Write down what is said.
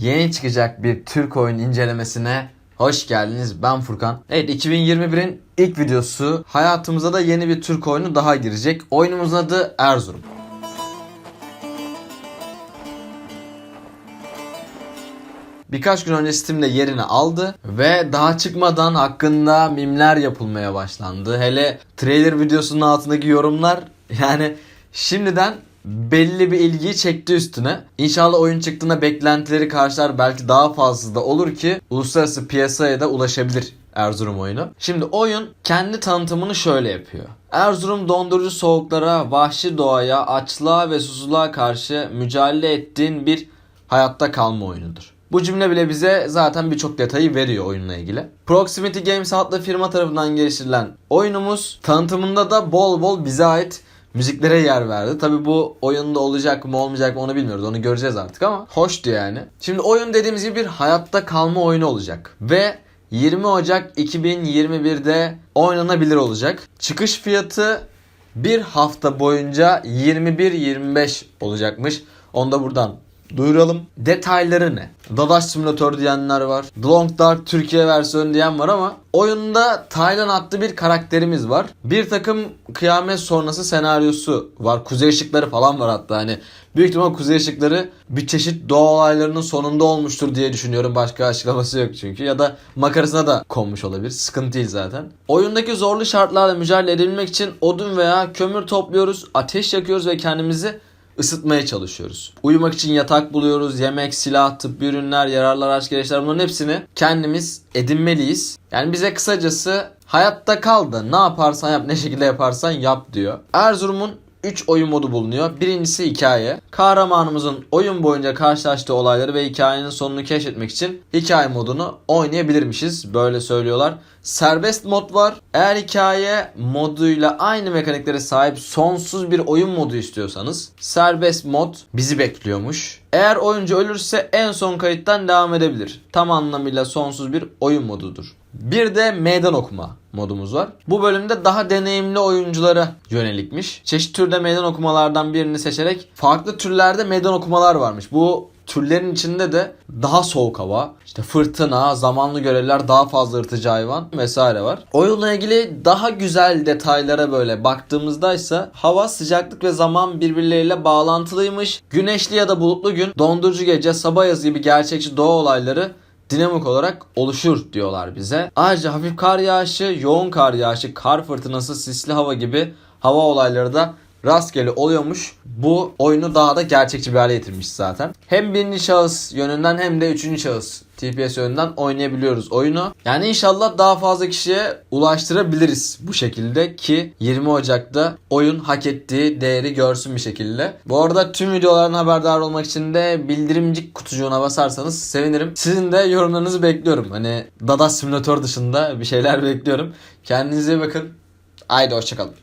Yeni çıkacak bir Türk oyun incelemesine hoş geldiniz. Ben Furkan. Evet 2021'in ilk videosu. Hayatımıza da yeni bir Türk oyunu daha girecek. Oyunumuzun adı Erzurum. Birkaç gün önce Steam'de yerini aldı ve daha çıkmadan hakkında mimler yapılmaya başlandı. Hele trailer videosunun altındaki yorumlar yani şimdiden belli bir ilgiyi çekti üstüne. İnşallah oyun çıktığında beklentileri karşılar belki daha fazla da olur ki uluslararası piyasaya da ulaşabilir Erzurum oyunu. Şimdi oyun kendi tanıtımını şöyle yapıyor. Erzurum dondurucu soğuklara, vahşi doğaya, açlığa ve susuzluğa karşı mücadele ettiğin bir hayatta kalma oyunudur. Bu cümle bile bize zaten birçok detayı veriyor oyunla ilgili. Proximity Games adlı firma tarafından geliştirilen oyunumuz tanıtımında da bol bol bize ait müziklere yer verdi. Tabi bu oyunda olacak mı olmayacak mı onu bilmiyoruz. Onu göreceğiz artık ama hoştu yani. Şimdi oyun dediğimiz gibi bir hayatta kalma oyunu olacak. Ve 20 Ocak 2021'de oynanabilir olacak. Çıkış fiyatı bir hafta boyunca 21-25 olacakmış. Onu da buradan duyuralım. Detayları ne? Dadaş Simulator diyenler var. The Long Dark Türkiye versiyonu diyen var ama oyunda Taylan adlı bir karakterimiz var. Bir takım kıyamet sonrası senaryosu var. Kuzey ışıkları falan var hatta hani. Büyük ihtimal kuzey ışıkları bir çeşit doğa olaylarının sonunda olmuştur diye düşünüyorum. Başka açıklaması yok çünkü. Ya da makarasına da konmuş olabilir. Sıkıntı değil zaten. Oyundaki zorlu şartlarla mücadele edebilmek için odun veya kömür topluyoruz, ateş yakıyoruz ve kendimizi ısıtmaya çalışıyoruz. Uyumak için yatak buluyoruz. Yemek, silah, tıbbi ürünler, yararlı araç gereçler bunların hepsini kendimiz edinmeliyiz. Yani bize kısacası hayatta kal da ne yaparsan yap, ne şekilde yaparsan yap diyor. Erzurum'un 3 oyun modu bulunuyor. Birincisi hikaye. Kahramanımızın oyun boyunca karşılaştığı olayları ve hikayenin sonunu keşfetmek için hikaye modunu oynayabilirmişiz. Böyle söylüyorlar. Serbest mod var. Eğer hikaye moduyla aynı mekaniklere sahip sonsuz bir oyun modu istiyorsanız serbest mod bizi bekliyormuş. Eğer oyuncu ölürse en son kayıttan devam edebilir. Tam anlamıyla sonsuz bir oyun modudur. Bir de meydan okuma modumuz var. Bu bölümde daha deneyimli oyunculara yönelikmiş. Çeşit türde meydan okumalardan birini seçerek farklı türlerde meydan okumalar varmış. Bu türlerin içinde de daha soğuk hava, işte fırtına, zamanlı görevler, daha fazla ırtıcı hayvan vesaire var. Oyunla ilgili daha güzel detaylara böyle baktığımızda ise hava, sıcaklık ve zaman birbirleriyle bağlantılıymış. Güneşli ya da bulutlu gün, dondurucu gece, sabah yazı gibi gerçekçi doğa olayları dinamik olarak oluşur diyorlar bize. Ayrıca hafif kar yağışı, yoğun kar yağışı, kar fırtınası, sisli hava gibi hava olayları da rastgele oluyormuş. Bu oyunu daha da gerçekçi bir hale getirmiş zaten. Hem birinci şahıs yönünden hem de üçüncü şahıs TPS yönünden oynayabiliyoruz oyunu. Yani inşallah daha fazla kişiye ulaştırabiliriz bu şekilde ki 20 Ocak'ta oyun hak ettiği değeri görsün bir şekilde. Bu arada tüm videolardan haberdar olmak için de bildirimcik kutucuğuna basarsanız sevinirim. Sizin de yorumlarınızı bekliyorum. Hani Dada Simulator dışında bir şeyler bekliyorum. Kendinize bakın. Haydi hoşçakalın.